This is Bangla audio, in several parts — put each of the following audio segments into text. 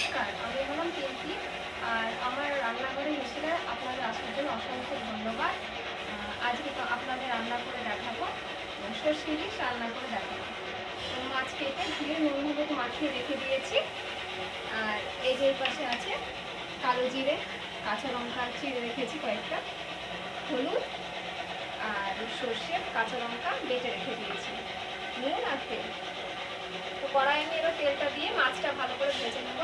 নমস্কার, আমি হলাম পিঙ্কি আর আমার রান্নাঘরে হিসেবে আপনাদের আসার জন্য অসংখ্য ধন্যবাদ। আজকে তো আপনাদের রান্না করে দেখাবো সর্ষে ইলিশ রান্না করে দেখাবো। তো মাছ কেটে ধুয়ে নুন হলুদ রেখে দিয়েছি। আর এই যে পাশে আছে কালো জিরে, কাঁচা লঙ্কা চিড়ে রেখেছি কয়েকটা, হলুদ আর সর্ষে, কাঁচা লঙ্কা বেটে রেখে দিয়েছি নুন আর তেল তো কড়াইয়ে আমি এবার তেলটা দিয়ে মাছটা ভালো করে ভেজে নেব।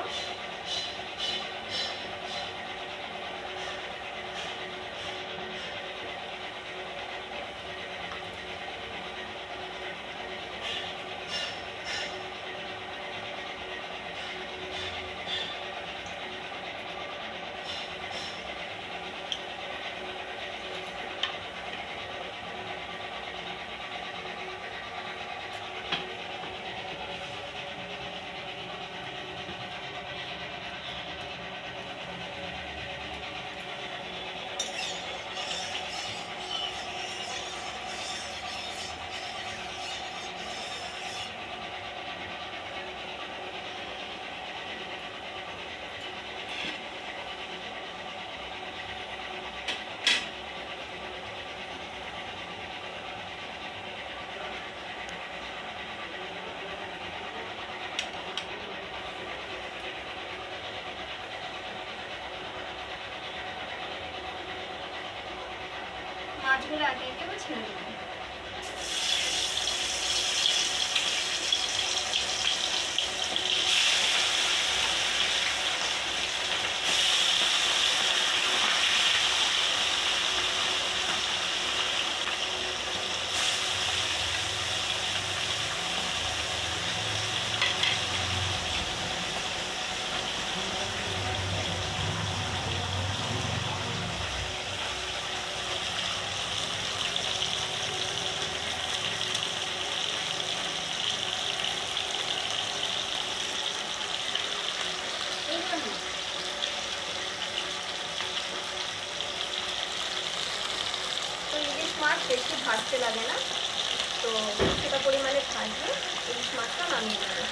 মাছগুলো আগে একেবারে ছেড়ে দেবো এইভাবে। তো ইলিশ একটু ভাজতে লাগে না। তো কিছুটা পরিমাণে ভাজলে ইলিশ মাছটা নামিয়ে নেবে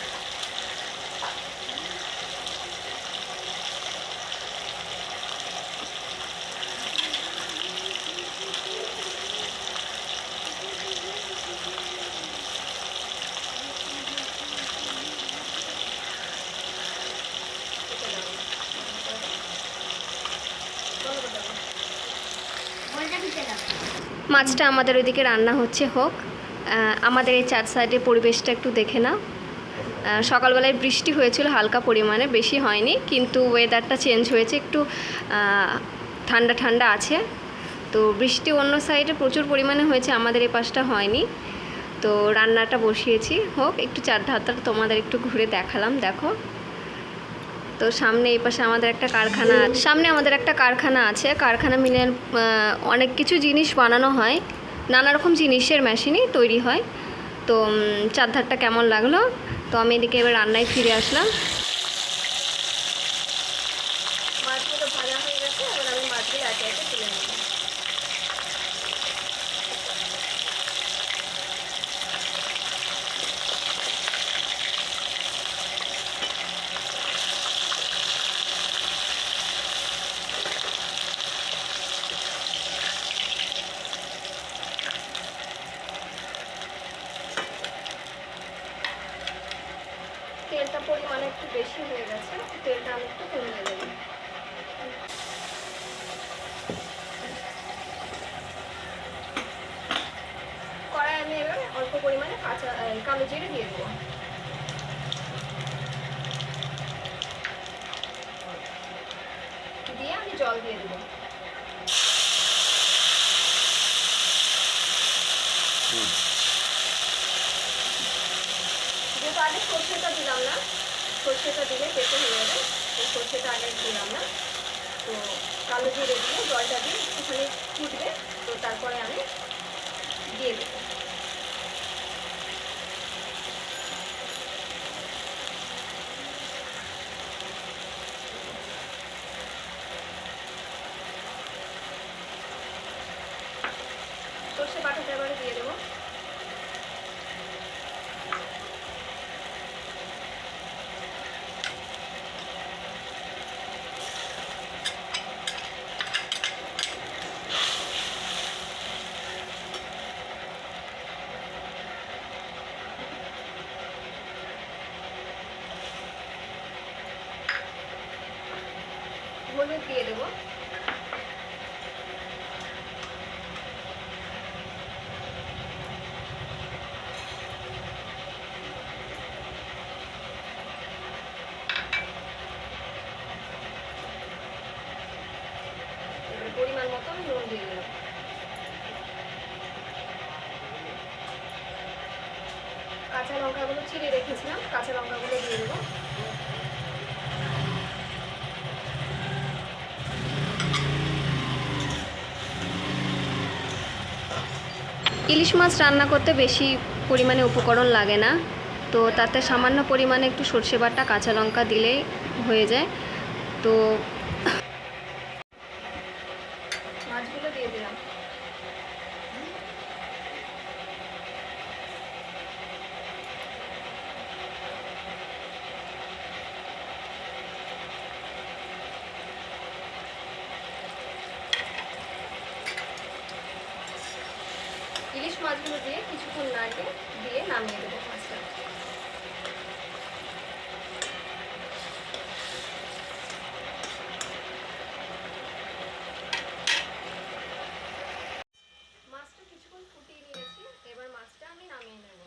মাছটা আমাদের ওইদিকে রান্না হচ্ছে হোক। আমাদের এই চার সাইডের পরিবেশটা একটু দেখে আহ, সকালবেলায় বৃষ্টি হয়েছিল হালকা পরিমাণে বেশি হয়নি কিন্তু ওয়েদারটা চেঞ্জ হয়েছে একটু ঠান্ডা ঠান্ডা আছে। তো বৃষ্টি অন্য সাইডে প্রচুর পরিমাণে হয়েছে আমাদের এই পাশটা হয়নি। তো রান্নাটা বসিয়েছি হোক একটু চার ধারটা তোমাদের একটু ঘুরে দেখালাম দেখো। তো সামনে এই পাশে আমাদের একটা কারখানা সামনে আমাদের একটা কারখানা আছে। কারখানা মিলে অনেক কিছু জিনিস বানানো হয়। নানা রকম জিনিসের মেশিনই তৈরি হয়। তো চার চারধারটা কেমন লাগল? তো আমি এদিকে এবার রান্নায় ফিরে আসলাম মাছগুলো ভাজা হয়ে গেছে এবার আমি মাছগুলো একে একে তুলে নেব তেলটা পরিমাণে একটু বেশি হয়ে গেছে তেলটা আমি একটু কমিয়ে দেবো কড়াই আমি এবার অল্প পরিমাণে কাঁচা এই, কালো জিরে দিয়ে দেবো দিয়ে আমি জল দিয়ে দেবো। যেহেতু আগে সর্ষেটা দিলাম না, সর্ষেটা দিলে পেটে হয়ে যাবে। তো সর্ষেটা আগে দিলাম না। তো কালো জিরে দিয়ে জলটা দিয়ে একটুখানি ফুটবে। তো তারপরে আমি দিয়ে দেবো। এবারে দিয়ে দেবো। হলুদ দিয়ে দেবো। চিড়ে রেখেছিলাম, কাঁচা লঙ্কাগুলো দিয়ে দেবো। ইলিশ মাছ রান্না করতে বেশি পরিমাণে উপকরণ লাগে না, তো তাতে সামান্য পরিমাণে একটু সর্ষে বাটা, কাঁচা লঙ্কা দিলেই হয়ে যায়। তো মাছগুলো দিয়ে দিলাম ইলিশ মাছগুলো দিয়ে কিছুক্ষণ নাড়িয়ে দিয়ে নামিয়ে দেবো মাছটা কিছুক্ষণ ফুটিয়ে নিয়েছি এবার মাছটা আমি নামিয়ে নেব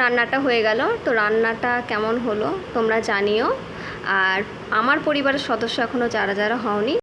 রান্নাটা হয়ে গেল। তো রান্নাটা কেমন হলো তোমরা জানিও। আর আমার পরিবারের সদস্য এখনও যারা যারা হওনি